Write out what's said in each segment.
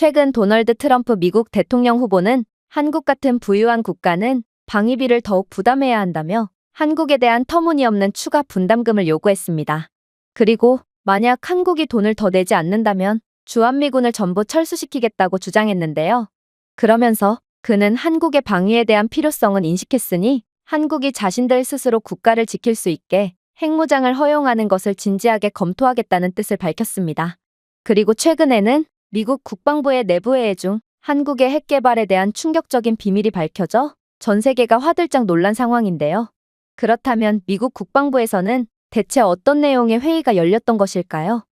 최근 도널드 트럼프 미국 대통령 후보는 한국 같은 부유한 국가는 방위비를 더욱 부담해야 한다며 한국에 대한 터무니없는 추가 분담금을 요구했습니다. 그리고 만약 한국이 돈을 더 내지 않는다면 주한미군을 전부 철수시키겠다고 주장했는데요. 그러면서 그는 한국의 방위에 대한 필요성은 인식했으니 한국이 자신들 스스로 국가를 지킬 수 있게 핵무장을 허용하는 것을 진지하게 검토하겠다는 뜻을 밝혔습니다. 그리고 최근에는 미국 국방부의 내부 회의 중 한국의 핵 개발에 대한 충격적인 비밀이 밝혀져 전 세계가 화들짝 놀란 상황인데요. 그렇다면 미국 국방부에서는 대체 어떤 내용의 회의가 열렸던 것일까요?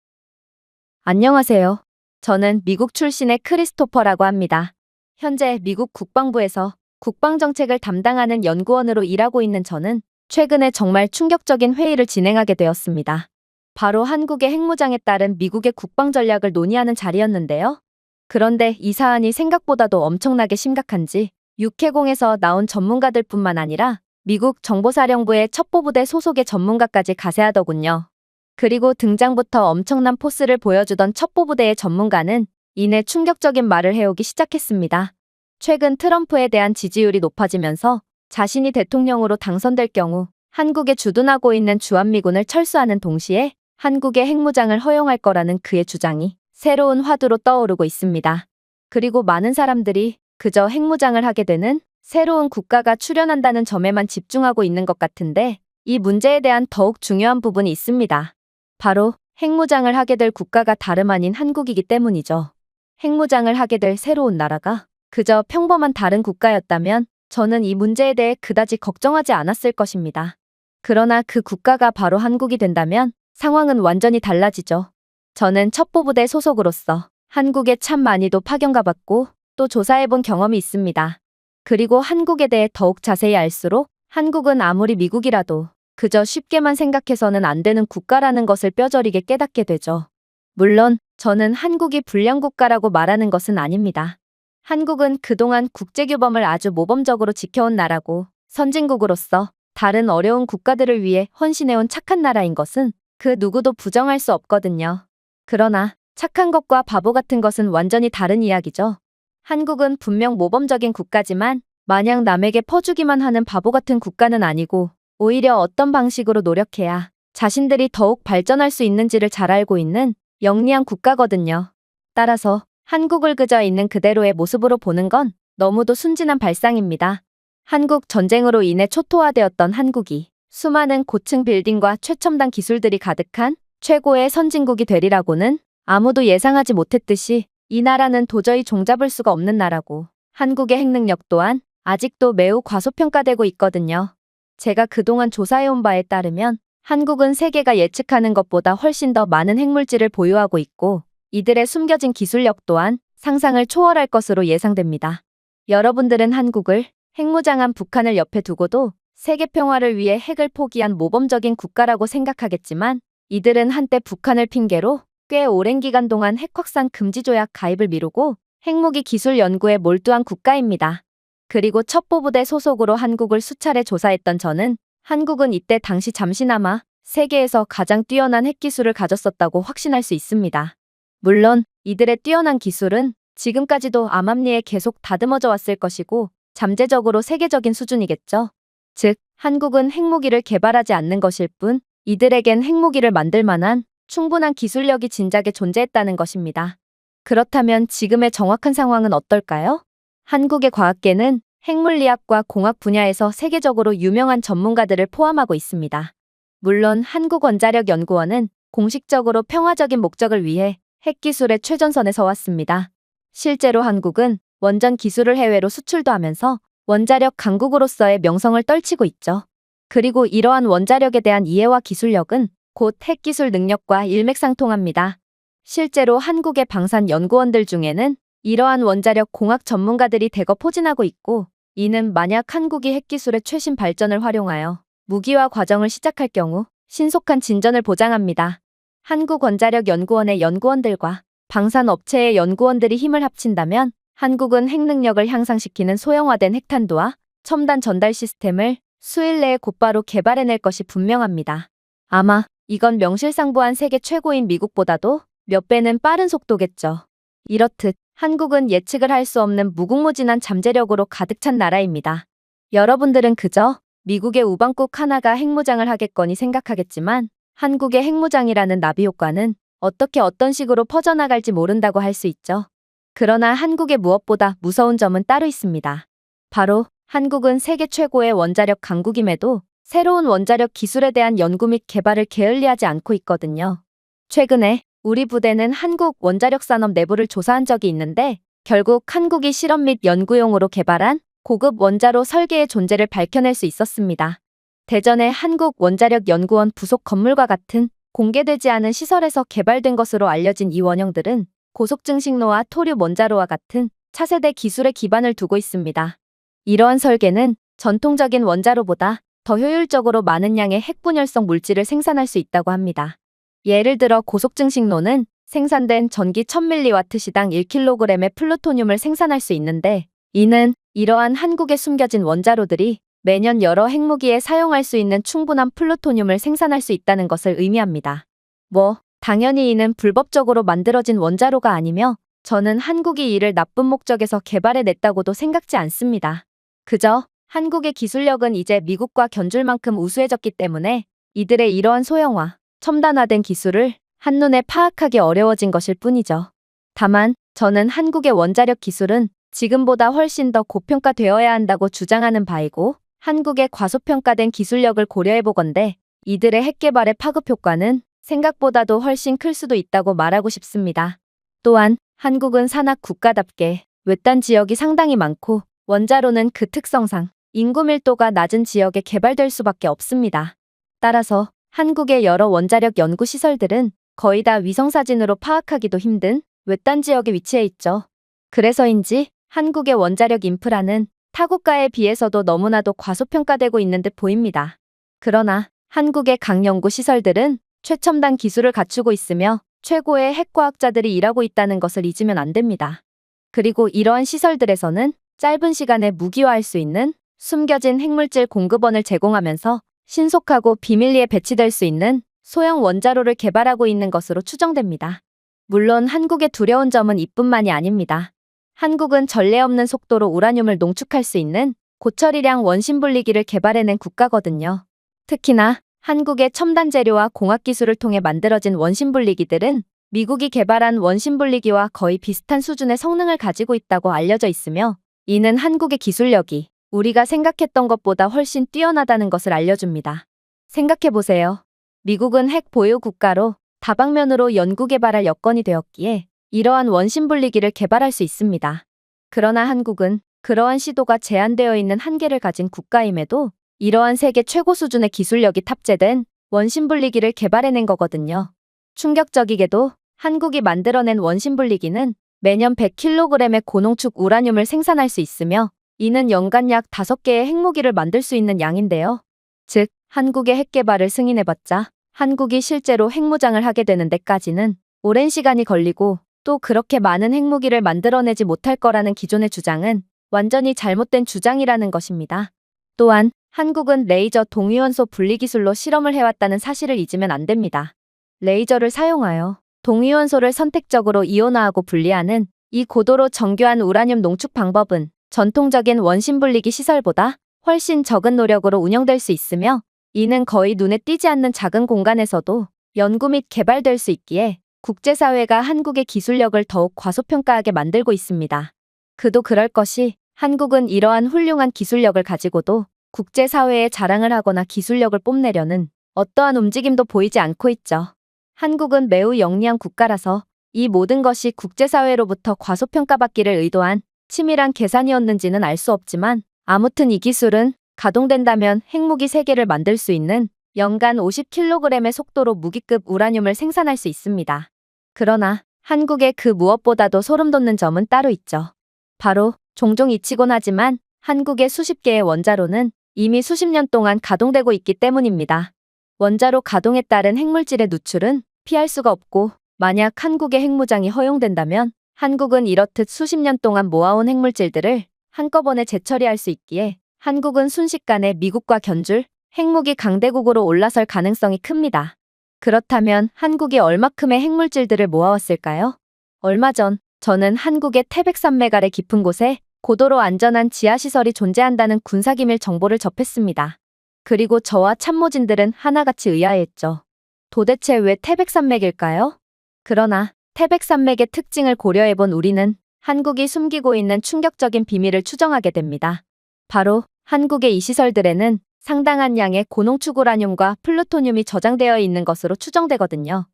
안녕하세요. 저는 미국 출신의 크리스토퍼라고 합니다. 현재 미국 국방부에서 국방정책을 담당하는 연구원으로 일하고 있는 저는 최근에 정말 충격적인 회의를 진행하게 되었습니다. 바로 한국의 핵무장에 따른 미국의 국방 전략을 논의하는 자리였는데요. 그런데 이 사안이 생각보다도 엄청나게 심각한지 육해공에서 나온 전문가들 뿐만 아니라 미국 정보사령부의 첩보부대 소속의 전문가까지 가세하더군요. 그리고 등장부터 엄청난 포스를 보여주던 첩보부대의 전문가는 이내 충격적인 말을 해오기 시작했습니다. 최근 트럼프에 대한 지지율이 높아지면서 자신이 대통령으로 당선될 경우 한국에 주둔하고 있는 주한미군을 철수하는 동시에 한국의 핵무장을 허용할 거라는 그의 주장이 새로운 화두로 떠오르고 있습니다. 그리고 많은 사람들이 그저 핵무장을 하게 되는 새로운 국가가 출현한다는 점에만 집중하고 있는 것 같은데 이 문제에 대한 더욱 중요한 부분이 있습니다. 바로 핵무장을 하게 될 국가가 다름 아닌 한국이기 때문이죠. 핵무장을 하게 될 새로운 나라가 그저 평범한 다른 국가였다면 저는 이 문제에 대해 그다지 걱정하지 않았을 것입니다. 그러나 그 국가가 바로 한국이 된다면 상황은 완전히 달라지죠. 저는 첩보부대 소속으로서 한국에 참 많이도 파견 가봤고 또 조사해본 경험이 있습니다. 그리고 한국에 대해 더욱 자세히 알수록 한국은 아무리 미국이라도 그저 쉽게만 생각해서는 안 되는 국가라는 것을 뼈저리게 깨닫게 되죠. 물론 저는 한국이 불량 국가라고 말하는 것은 아닙니다. 한국은 그동안 국제규범을 아주 모범적으로 지켜온 나라고 선진국으로서 다른 어려운 국가들을 위해 헌신해온 착한 나라인 것은 그 누구도 부정할 수 없거든요. 그러나 착한 것과 바보 같은 것은 완전히 다른 이야기죠. 한국은 분명 모범적인 국가지만 마냥 남에게 퍼주기만 하는 바보 같은 국가는 아니고 오히려 어떤 방식으로 노력해야 자신들이 더욱 발전할 수 있는지를 잘 알고 있는 영리한 국가거든요. 따라서 한국을 그저 있는 그대로의 모습으로 보는 건 너무도 순진한 발상입니다. 한국 전쟁으로 인해 초토화되었던 한국이 수많은 고층 빌딩과 최첨단 기술들이 가득한 최고의 선진국이 되리라고는 아무도 예상하지 못했듯이 이 나라는 도저히 종잡을 수가 없는 나라고 한국의 핵능력 또한 아직도 매우 과소평가되고 있거든요. 제가 그동안 조사해온 바에 따르면 한국은 세계가 예측하는 것보다 훨씬 더 많은 핵물질을 보유하고 있고 이들의 숨겨진 기술력 또한 상상을 초월할 것으로 예상됩니다. 여러분들은 한국을 핵무장한 북한을 옆에 두고도 세계 평화를 위해 핵을 포기한 모범적인 국가라고 생각하겠지만 이들은 한때 북한을 핑계로 꽤 오랜 기간 동안 핵 확산 금지 조약 가입을 미루고 핵무기 기술 연구에 몰두한 국가입니다. 그리고 첩보부대 소속으로 한국을 수차례 조사했던 저는 한국은 이때 당시 잠시나마 세계에서 가장 뛰어난 핵기술을 가졌었다고 확신할 수 있습니다. 물론 이들의 뛰어난 기술은 지금까지도 암암리에 계속 다듬어져 왔을 것이고 잠재적으로 세계적인 수준이겠죠. 즉, 한국은 핵무기를 개발하지 않는 것일 뿐 이들에겐 핵무기를 만들 만한 충분한 기술력이 진작에 존재했다는 것입니다. 그렇다면 지금의 정확한 상황은 어떨까요? 한국의 과학계는 핵물리학과 공학 분야에서 세계적으로 유명한 전문가들을 포함하고 있습니다. 물론 한국원자력연구원은 공식적으로 평화적인 목적을 위해 핵기술의 최전선에 서왔습니다. 실제로 한국은 원전 기술을 해외로 수출도 하면서 원자력 강국으로서의 명성을 떨치고 있죠. 그리고 이러한 원자력에 대한 이해와 기술력은 곧 핵기술 능력과 일맥상통합니다. 실제로 한국의 방산 연구원들 중에는 이러한 원자력 공학 전문가들이 대거 포진하고 있고 이는 만약 한국이 핵기술의 최신 발전을 활용하여 무기화 과정을 시작할 경우 신속한 진전을 보장합니다. 한국원자력연구원의 연구원들과 방산업체의 연구원들이 힘을 합친다면 한국은 핵 능력을 향상시키는 소형화된 핵탄두와 첨단 전달 시스템을 수일 내에 곧바로 개발해낼 것이 분명합니다. 아마 이건 명실상부한 세계 최고인 미국보다도 몇 배는 빠른 속도겠죠. 이렇듯 한국은 예측을 할 수 없는 무궁무진한 잠재력으로 가득 찬 나라입니다. 여러분들은 그저 미국의 우방국 하나가 핵무장을 하겠거니 생각하겠지만 한국의 핵무장이라는 나비 효과는 어떻게 어떤 식으로 퍼져나갈지 모른다고 할 수 있죠. 그러나 한국의 무엇보다 무서운 점은 따로 있습니다. 바로 한국은 세계 최고의 원자력 강국임에도 새로운 원자력 기술에 대한 연구 및 개발을 게을리하지 않고 있거든요. 최근에 우리 부대는 한국 원자력 산업 내부를 조사한 적이 있는데 결국 한국이 실험 및 연구용으로 개발한 고급 원자로 설계의 존재를 밝혀낼 수 있었습니다. 대전의 한국 원자력 연구원 부속 건물과 같은 공개되지 않은 시설에서 개발된 것으로 알려진 이 원형들은 고속증식로와 토류 원자로와 같은 차세대 기술에 기반을 두고 있습니다. 이러한 설계는 전통적인 원자로보다 더 효율적으로 많은 양의 핵분열성 물질을 생산할 수 있다고 합니다. 예를 들어 고속증식로는 생산된 전기 1000mW 시당 1kg의 플루토늄을 생산할 수 있는데 이는 이러한 한국에 숨겨진 원자로들이 매년 여러 핵무기에 사용할 수 있는 충분한 플루토늄을 생산할 수 있다는 것을 의미합니다. 뭐, 당연히 이는 불법적으로 만들어진 원자로가 아니며 저는 한국이 이를 나쁜 목적에서 개발해냈다고도 생각지 않습니다. 그저 한국의 기술력은 이제 미국과 견줄 만큼 우수해졌기 때문에 이들의 이러한 소형화, 첨단화된 기술을 한눈에 파악하기 어려워진 것일 뿐이죠. 다만 저는 한국의 원자력 기술은 지금보다 훨씬 더 고평가되어야 한다고 주장하는 바이고 한국의 과소평가된 기술력을 고려해보건대 이들의 핵개발의 파급 효과는 생각보다도 훨씬 클 수도 있다고 말하고 싶습니다. 또한 한국은 산악 국가답게 외딴 지역이 상당히 많고 원자로는 그 특성상 인구 밀도가 낮은 지역에 개발될 수밖에 없습니다. 따라서 한국의 여러 원자력 연구 시설들은 거의 다 위성사진으로 파악하기도 힘든 외딴 지역에 위치해 있죠. 그래서인지 한국의 원자력 인프라는 타국가에 비해서도 너무나도 과소평가되고 있는 듯 보입니다. 그러나 한국의 강연구 시설들은 최첨단 기술을 갖추고 있으며 최고의 핵과학자들이 일하고 있다는 것을 잊으면 안 됩니다. 그리고 이러한 시설들에서는 짧은 시간에 무기화할 수 있는 숨겨진 핵물질 공급원을 제공하면서 신속하고 비밀리에 배치될 수 있는 소형 원자로를 개발하고 있는 것으로 추정됩니다. 물론 한국의 두려운 점은 이뿐만이 아닙니다. 한국은 전례 없는 속도로 우라늄을 농축할 수 있는 고처리량 원심 분리기를 개발해낸 국가거든요. 특히나 한국의 첨단 재료와 공학 기술을 통해 만들어진 원심 분리기들은 미국이 개발한 원심 분리기와 거의 비슷한 수준의 성능을 가지고 있다고 알려져 있으며 이는 한국의 기술력이 우리가 생각했던 것보다 훨씬 뛰어나다는 것을 알려줍니다. 생각해보세요. 미국은 핵 보유 국가로 다방면으로 연구 개발할 여건이 되었기에 이러한 원심 분리기를 개발할 수 있습니다. 그러나 한국은 그러한 시도가 제한되어 있는 한계를 가진 국가임에도 이러한 세계 최고 수준의 기술력이 탑재된 원심 분리기를 개발해낸 거거든요. 충격적이게도 한국이 만들어낸 원심 분리기는 매년 100kg의 고농축 우라늄을 생산할 수 있으며 이는 연간 약 5개의 핵무기를 만들 수 있는 양인데요. 즉, 한국의 핵개발을 승인해봤자 한국이 실제로 핵무장을 하게 되는 데까지는 오랜 시간이 걸리고 또 그렇게 많은 핵무기를 만들어내지 못할 거라는 기존의 주장은 완전히 잘못된 주장이라는 것입니다. 또한 한국은 레이저 동위원소 분리 기술로 실험을 해왔다는 사실을 잊으면 안 됩니다. 레이저를 사용하여 동위원소를 선택적으로 이온화하고 분리하는 이 고도로 정교한 우라늄 농축 방법은 전통적인 원심 분리기 시설보다 훨씬 적은 노력으로 운영될 수 있으며 이는 거의 눈에 띄지 않는 작은 공간에서도 연구 및 개발될 수 있기에 국제사회가 한국의 기술력을 더욱 과소평가하게 만들고 있습니다. 그도 그럴 것이 한국은 이러한 훌륭한 기술력을 가지고도 국제사회에 자랑을 하거나 기술력을 뽐내려는 어떠한 움직임도 보이지 않고 있죠. 한국은 매우 영리한 국가라서 이 모든 것이 국제사회로부터 과소평가받기를 의도한 치밀한 계산이었는지는 알 수 없지만 아무튼 이 기술은 가동된다면 핵무기 3개를 만들 수 있는 연간 50kg의 속도로 무기급 우라늄을 생산할 수 있습니다. 그러나 한국의 그 무엇보다도 소름 돋는 점은 따로 있죠. 바로 종종 잊히곤 하지만 한국의 수십 개의 원자로는 이미 수십 년 동안 가동되고 있기 때문입니다. 원자로 가동에 따른 핵물질의 누출은 피할 수가 없고 만약 한국의 핵무장이 허용된다면 한국은 이렇듯 수십 년 동안 모아온 핵물질들을 한꺼번에 재처리할 수 있기에 한국은 순식간에 미국과 견줄 핵무기 강대국으로 올라설 가능성이 큽니다. 그렇다면 한국이 얼마큼의 핵물질들을 모아왔을까요? 얼마 전 저는 한국의 태백산맥 아래 깊은 곳에 고도로 안전한 지하시설이 존재한다는 군사기밀 정보를 접했습니다. 그리고 저와 참모진들은 하나같이 의아해했죠. 도대체 왜 태백산맥일까요? 그러나 태백산맥의 특징을 고려해본 우리는 한국이 숨기고 있는 충격적인 비밀을 추정하게 됩니다. 바로 한국의 이 시설들에는 상당한 양의 고농축 우라늄과 플루토늄이 저장되어 있는 것으로 추정되거든요.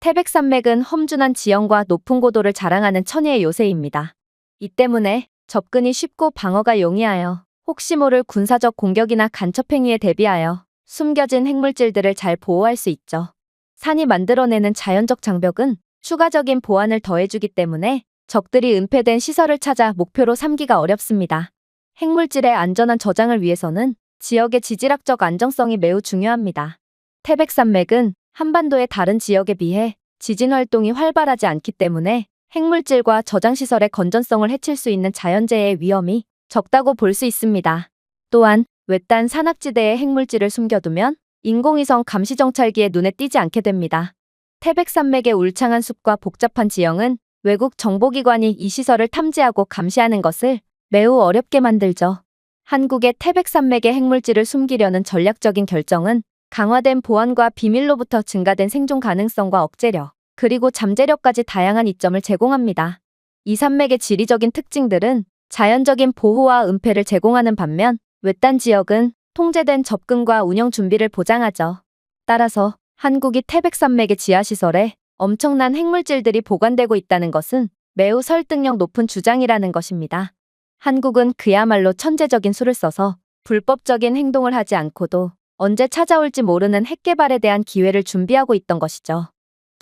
태백산맥은 험준한 지형과 높은 고도를 자랑하는 천혜의 요새입니다. 이 때문에 접근이 쉽고 방어가 용이하여 혹시 모를 군사적 공격이나 간첩 행위에 대비하여 숨겨진 핵물질들을 잘 보호할 수 있죠. 산이 만들어내는 자연적 장벽은 추가적인 보안을 더해주기 때문에 적들이 은폐된 시설을 찾아 목표로 삼기가 어렵습니다. 핵물질의 안전한 저장을 위해서는 지역의 지질학적 안정성이 매우 중요합니다. 태백산맥은 한반도의 다른 지역에 비해 지진 활동이 활발하지 않기 때문에 핵물질과 저장시설의 건전성을 해칠 수 있는 자연재해의 위험이 적다고 볼 수 있습니다. 또한 외딴 산악지대에 핵물질을 숨겨두면 인공위성 감시정찰기에 눈에 띄지 않게 됩니다. 태백산맥의 울창한 숲과 복잡한 지형은 외국 정보기관이 이 시설을 탐지하고 감시하는 것을 매우 어렵게 만들죠. 한국의 태백산맥의 핵물질을 숨기려는 전략적인 결정은 강화된 보안과 비밀로부터 증가된 생존 가능성과 억제력, 그리고 잠재력까지 다양한 이점을 제공합니다. 이 산맥의 지리적인 특징들은 자연적인 보호와 은폐를 제공하는 반면 외딴 지역은 통제된 접근과 운영 준비를 보장하죠. 따라서 한국이 태백산맥의 지하시설에 엄청난 핵물질들이 보관되고 있다는 것은 매우 설득력 높은 주장이라는 것입니다. 한국은 그야말로 천재적인 수를 써서 불법적인 행동을 하지 않고도 언제 찾아올지 모르는 핵 개발에 대한 기회를 준비하고 있던 것이죠.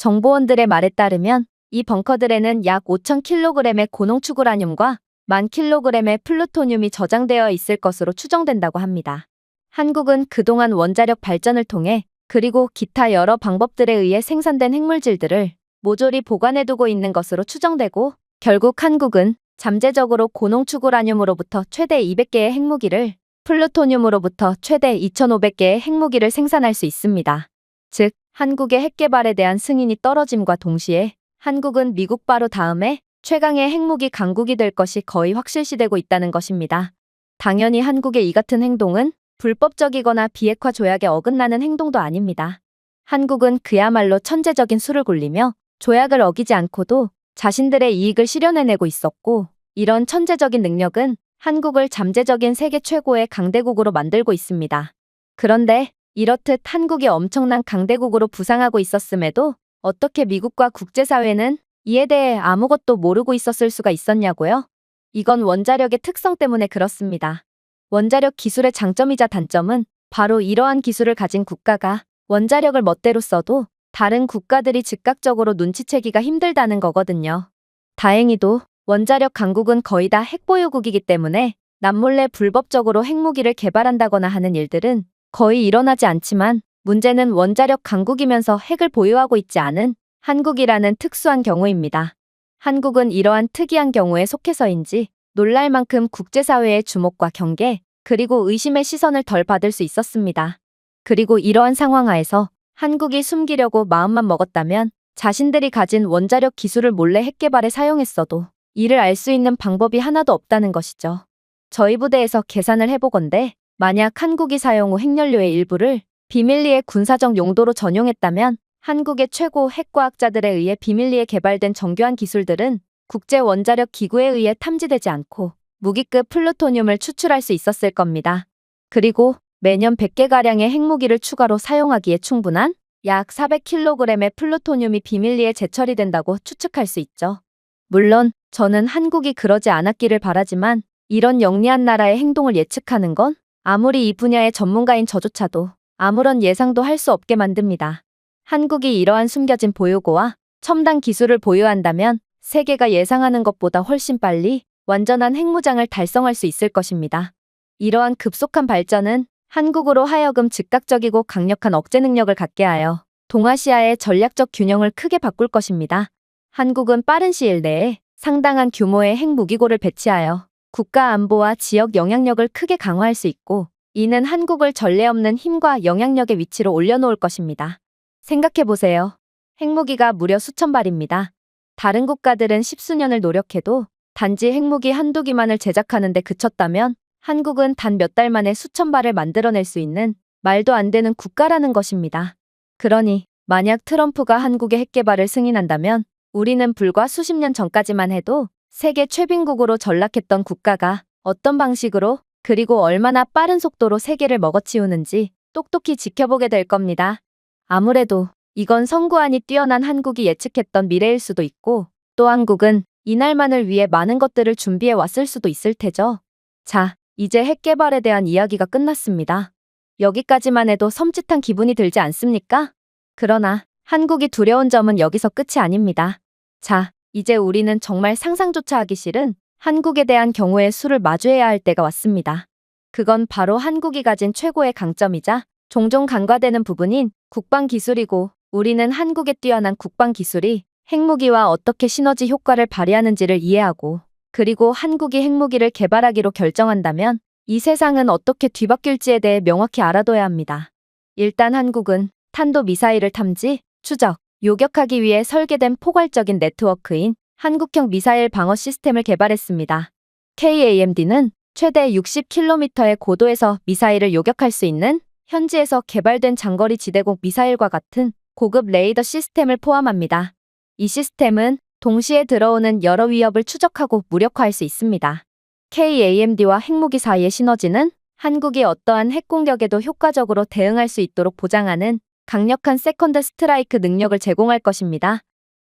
정보원들의 말에 따르면 이 벙커들에는 약 5,000kg의 고농축 우라늄과 10,000kg의 플루토늄이 저장되어 있을 것으로 추정된다고 합니다. 한국은 그동안 원자력 발전을 통해 그리고 기타 여러 방법들에 의해 생산된 핵물질들을 모조리 보관해두고 있는 것으로 추정되고 결국 한국은 잠재적으로 고농축 우라늄으로부터 최대 200개의 핵무기를 플루토늄으로부터 최대 2,500개의 핵무기를 생산할 수 있습니다. 즉, 한국의 핵개발에 대한 승인이 떨어짐과 동시에 한국은 미국 바로 다음에 최강의 핵무기 강국이 될 것이 거의 확실시되고 있다는 것입니다. 당연히 한국의 이 같은 행동은 불법적이거나 비핵화 조약에 어긋나는 행동도 아닙니다. 한국은 그야말로 천재적인 수를 굴리며 조약을 어기지 않고도 자신들의 이익을 실현해내고 있었고 이런 천재적인 능력은 한국을 잠재적인 세계 최고의 강대국으로 만들고 있습니다. 그런데 이렇듯 한국이 엄청난 강대국으로 부상하고 있었음에도 어떻게 미국과 국제사회는 이에 대해 아무것도 모르고 있었을 수가 있었냐고요? 이건 원자력의 특성 때문에 그렇습니다. 원자력 기술의 장점이자 단점은 바로 이러한 기술을 가진 국가가 원자력을 멋대로 써도 다른 국가들이 즉각적으로 눈치채기가 힘들다는 거거든요. 다행히도 원자력 강국은 거의 다 핵보유국이기 때문에 남몰래 불법적으로 핵무기를 개발한다거나 하는 일들은 거의 일어나지 않지만 문제는 원자력 강국이면서 핵을 보유하고 있지 않은 한국이라는 특수한 경우입니다. 한국은 이러한 특이한 경우에 속해서인지 놀랄 만큼 국제사회의 주목과 경계, 그리고 의심의 시선을 덜 받을 수 있었습니다. 그리고 이러한 상황 하에서 한국이 숨기려고 마음만 먹었다면 자신들이 가진 원자력 기술을 몰래 핵 개발에 사용했어도 이를 알 수 있는 방법이 하나도 없다는 것이죠. 저희 부대에서 계산을 해보건대 만약 한국이 사용 후 핵연료의 일부를 비밀리에 군사적 용도로 전용했다면 한국의 최고 핵과학자들에 의해 비밀리에 개발된 정교한 기술들은 국제 원자력 기구에 의해 탐지되지 않고 무기급 플루토늄을 추출할 수 있었을 겁니다. 그리고 매년 100개가량의 핵무기를 추가로 사용하기에 충분한 약 400kg의 플루토늄이 비밀리에 재처리된다고 추측할 수 있죠. 물론 저는 한국이 그러지 않았기를 바라지만 이런 영리한 나라의 행동을 예측하는 건 아무리 이 분야의 전문가인 저조차도 아무런 예상도 할 수 없게 만듭니다. 한국이 이러한 숨겨진 보유고와 첨단 기술을 보유한다면 세계가 예상하는 것보다 훨씬 빨리 완전한 핵무장을 달성할 수 있을 것입니다. 이러한 급속한 발전은 한국으로 하여금 즉각적이고 강력한 억제 능력을 갖게 하여 동아시아의 전략적 균형을 크게 바꿀 것입니다. 한국은 빠른 시일 내에 상당한 규모의 핵무기고를 배치하여 국가 안보와 지역 영향력을 크게 강화할 수 있고 이는 한국을 전례 없는 힘과 영향력의 위치로 올려놓을 것입니다. 생각해 보세요. 핵무기가 무려 수천 발입니다. 다른 국가들은 십수년을 노력해도 단지 핵무기 한두 기만을 제작하는 데 그쳤다면 한국은 단 몇 달 만에 수천 발을 만들어낼 수 있는 말도 안 되는 국가라는 것입니다. 그러니 만약 트럼프가 한국의 핵 개발을 승인한다면 우리는 불과 수십 년 전까지만 해도 세계 최빈국으로 전락했던 국가가 어떤 방식으로 그리고 얼마나 빠른 속도로 세계를 먹어치우는지 똑똑히 지켜보게 될 겁니다. 아무래도 이건 선구안이 뛰어난 한국이 예측했던 미래일 수도 있고 또 한국은 이날만을 위해 많은 것들을 준비해 왔을 수도 있을 테죠. 자, 이제 핵 개발에 대한 이야기가 끝났습니다. 여기까지만 해도 섬찟한 기분이 들지 않습니까? 그러나 한국이 두려운 점은 여기서 끝이 아닙니다. 자, 이제 우리는 정말 상상조차 하기 싫은 한국에 대한 경우의 수를 마주해야 할 때가 왔습니다. 그건 바로 한국이 가진 최고의 강점이자 종종 간과되는 부분인 국방 기술이고 우리는 한국의 뛰어난 국방 기술이 핵무기와 어떻게 시너지 효과를 발휘하는지를 이해하고 그리고 한국이 핵무기를 개발하기로 결정한다면 이 세상은 어떻게 뒤바뀔지에 대해 명확히 알아둬야 합니다. 일단 한국은 탄도 미사일을 탐지, 추적, 요격하기 위해 설계된 포괄적인 네트워크인 한국형 미사일 방어 시스템을 개발했습니다. KAMD는 최대 60km의 고도에서 미사일을 요격할 수 있는 현지에서 개발된 장거리 지대공 미사일과 같은 고급 레이더 시스템을 포함합니다. 이 시스템은 동시에 들어오는 여러 위협을 추적하고 무력화할 수 있습니다. KAMD와 핵무기 사이의 시너지는 한국이 어떠한 핵 공격에도 효과적으로 대응할 수 있도록 보장하는 강력한 세컨드 스트라이크 능력을 제공할 것입니다.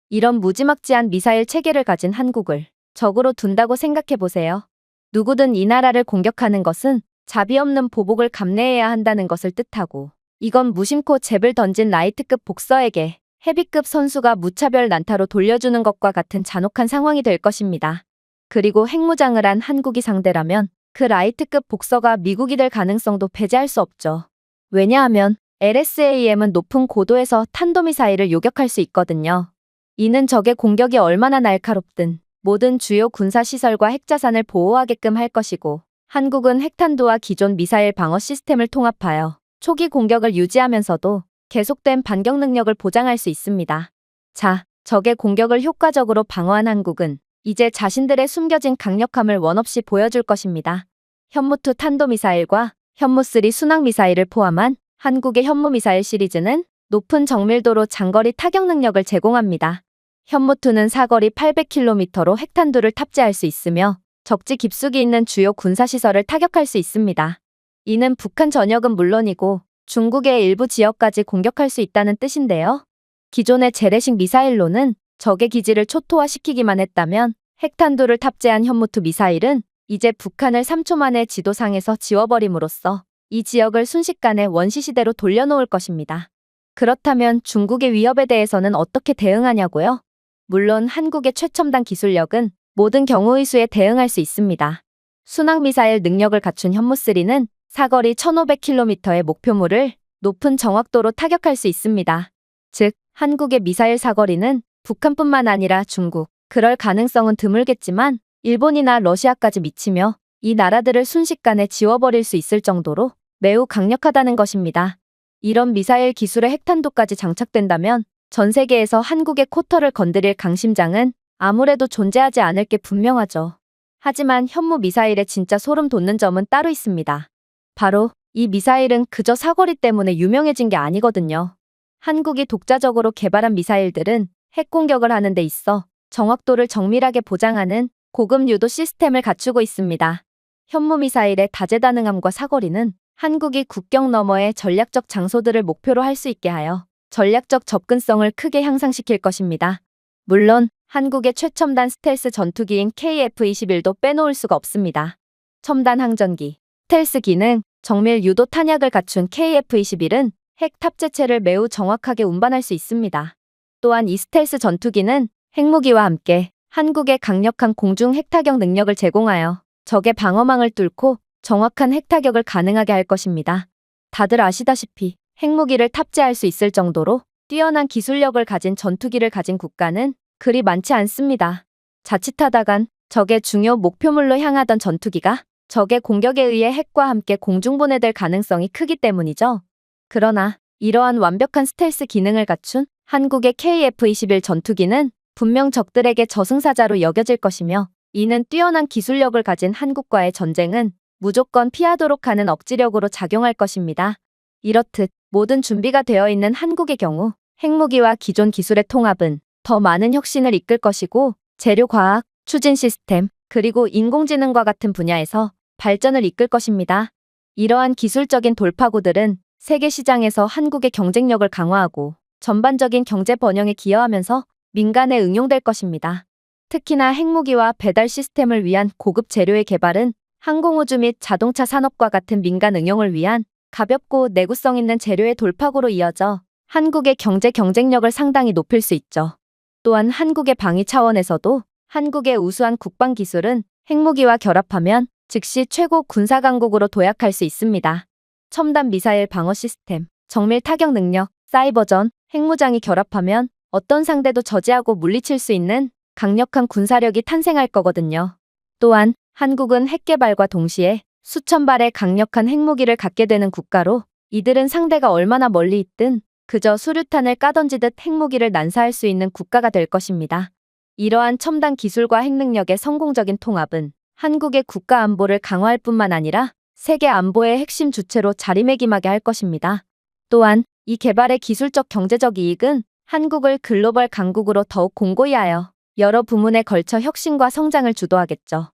이런 무지막지한 미사일 체계를 가진 한국을 적으로 둔다고 생각해 보세요. 누구든 이 나라를 공격하는 것은 자비 없는 보복을 감내해야 한다는 것을 뜻하고 이건 무심코 잽을 던진 라이트급 복서에게 헤비급 선수가 무차별 난타로 돌려주는 것과 같은 잔혹한 상황이 될 것입니다. 그리고 핵무장을 한 한국이 상대라면 그 라이트급 복서가 미국이 될 가능성도 배제할 수 없죠. 왜냐하면 LSAM은 높은 고도에서 탄도미사일을 요격할 수 있거든요. 이는 적의 공격이 얼마나 날카롭든 모든 주요 군사시설과 핵자산을 보호하게끔 할 것이고 한국은 핵탄도와 기존 미사일 방어 시스템을 통합하여 초기 공격을 유지하면서도 계속된 반격 능력을 보장할 수 있습니다. 자, 적의 공격을 효과적으로 방어한 한국은 이제 자신들의 숨겨진 강력함을 원없이 보여줄 것입니다. 현무2 탄도미사일과 현무3 순항미사일을 포함한 한국의 현무미사일 시리즈는 높은 정밀도로 장거리 타격 능력을 제공합니다. 현무2는 사거리 800km로 핵탄두를 탑재할 수 있으며 적지 깊숙이 있는 주요 군사시설을 타격할 수 있습니다. 이는 북한 전역은 물론이고 중국의 일부 지역까지 공격할 수 있다는 뜻인데요. 기존의 재래식 미사일로는 적의 기지를 초토화시키기만 했다면 핵탄두를 탑재한 현무2 미사일은 이제 북한을 3초 만에 지도상에서 지워버림으로써 이 지역을 순식간에 원시시대로 돌려놓을 것입니다. 그렇다면 중국의 위협에 대해서는 어떻게 대응하냐고요? 물론 한국의 최첨단 기술력은 모든 경우의 수에 대응할 수 있습니다. 순항미사일 능력을 갖춘 현무3는 사거리 1500km의 목표물을 높은 정확도로 타격할 수 있습니다. 즉, 한국의 미사일 사거리는 북한뿐만 아니라 중국, 그럴 가능성은 드물겠지만 일본이나 러시아까지 미치며 이 나라들을 순식간에 지워버릴 수 있을 정도로 매우 강력하다는 것입니다. 이런 미사일 기술의 핵탄두까지 장착된다면 전 세계에서 한국의 코터를 건드릴 강심장은 아무래도 존재하지 않을 게 분명하죠. 하지만 현무 미사일의 진짜 소름 돋는 점은 따로 있습니다. 바로 이 미사일은 그저 사거리 때문에 유명해진 게 아니거든요. 한국이 독자적으로 개발한 미사일들은 핵 공격을 하는 데 있어 정확도를 정밀하게 보장하는 고급 유도 시스템을 갖추고 있습니다. 현무 미사일의 다재다능함과 사거리는 한국이 국경 너머의 전략적 장소들을 목표로 할 수 있게 하여 전략적 접근성을 크게 향상시킬 것입니다. 물론 한국의 최첨단 스텔스 전투기인 KF-21도 빼놓을 수가 없습니다. 첨단 항전기, 스텔스 기능, 정밀 유도 탄약을 갖춘 KF-21은 핵 탑재체를 매우 정확하게 운반할 수 있습니다. 또한 이 스텔스 전투기는 핵무기와 함께 한국의 강력한 공중 핵타격 능력을 제공하여 적의 방어망을 뚫고 정확한 핵 타격을 가능하게 할 것입니다. 다들 아시다시피 핵무기를 탑재할 수 있을 정도로 뛰어난 기술력을 가진 전투기를 가진 국가는 그리 많지 않습니다. 자칫하다간 적의 중요 목표물로 향하던 전투기가 적의 공격에 의해 핵과 함께 공중분해될 가능성이 크기 때문이죠. 그러나 이러한 완벽한 스텔스 기능을 갖춘 한국의 KF-21 전투기는 분명 적들에게 저승사자로 여겨질 것이며 이는 뛰어난 기술력을 가진 한국과의 전쟁은 무조건 피하도록 하는 억지력으로 작용할 것입니다. 이렇듯 모든 준비가 되어 있는 한국의 경우 핵무기와 기존 기술의 통합은 더 많은 혁신을 이끌 것이고 재료과학, 추진 시스템, 그리고 인공지능과 같은 분야에서 발전을 이끌 것입니다. 이러한 기술적인 돌파구들은 세계 시장에서 한국의 경쟁력을 강화하고 전반적인 경제 번영에 기여하면서 민간에 응용될 것입니다. 특히나 핵무기와 배달 시스템을 위한 고급 재료의 개발은 항공우주 및 자동차 산업과 같은 민간 응용을 위한 가볍고 내구성 있는 재료의 돌파구로 이어져 한국의 경제 경쟁력을 상당히 높일 수 있죠. 또한 한국의 방위 차원에서도 한국의 우수한 국방 기술은 핵무기와 결합하면 즉시 최고 군사 강국으로 도약할 수 있습니다. 첨단 미사일 방어 시스템, 정밀 타격 능력, 사이버전, 핵무장이 결합하면 어떤 상대도 저지하고 물리칠 수 있는 강력한 군사력이 탄생할 거거든요. 또한 한국은 핵 개발과 동시에 수천 발의 강력한 핵무기를 갖게 되는 국가로 이들은 상대가 얼마나 멀리 있든 그저 수류탄을 까던지듯 핵무기를 난사할 수 있는 국가가 될 것입니다. 이러한 첨단 기술과 핵 능력의 성공적인 통합은 한국의 국가 안보를 강화할 뿐만 아니라 세계 안보의 핵심 주체로 자리매김하게 할 것입니다. 또한 이 개발의 기술적 경제적 이익은 한국을 글로벌 강국으로 더욱 공고히 하여 여러 부문에 걸쳐 혁신과 성장을 주도하겠죠.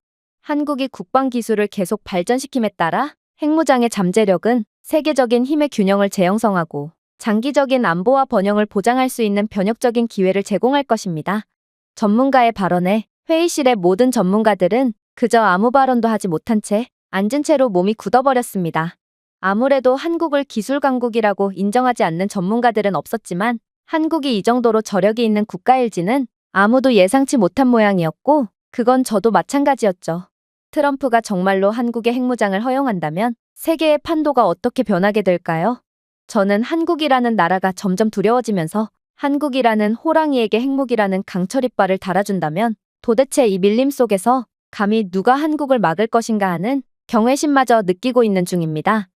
한국이 국방 기술을 계속 발전시킴에 따라 핵무장의 잠재력은 세계적인 힘의 균형을 재형성하고 장기적인 안보와 번영을 보장할 수 있는 변혁적인 기회를 제공할 것입니다. 전문가의 발언에 회의실의 모든 전문가들은 그저 아무 발언도 하지 못한 채 앉은 채로 몸이 굳어버렸습니다. 아무래도 한국을 기술 강국이라고 인정하지 않는 전문가들은 없었지만 한국이 이 정도로 저력이 있는 국가일지는 아무도 예상치 못한 모양이었고 그건 저도 마찬가지였죠. 트럼프가 정말로 한국의 핵무장을 허용한다면 세계의 판도가 어떻게 변하게 될까요? 저는 한국이라는 나라가 점점 두려워지면서 한국이라는 호랑이에게 핵무기라는 강철이빨을 달아준다면 도대체 이 밀림 속에서 감히 누가 한국을 막을 것인가 하는 경외심마저 느끼고 있는 중입니다.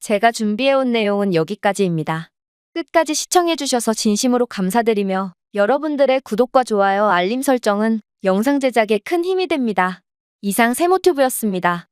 제가 준비해온 내용은 여기까지입니다. 끝까지 시청해주셔서 진심으로 감사드리며 여러분들의 구독과 좋아요, 알림 설정은 영상 제작에 큰 힘이 됩니다. 이상 세모튜브였습니다.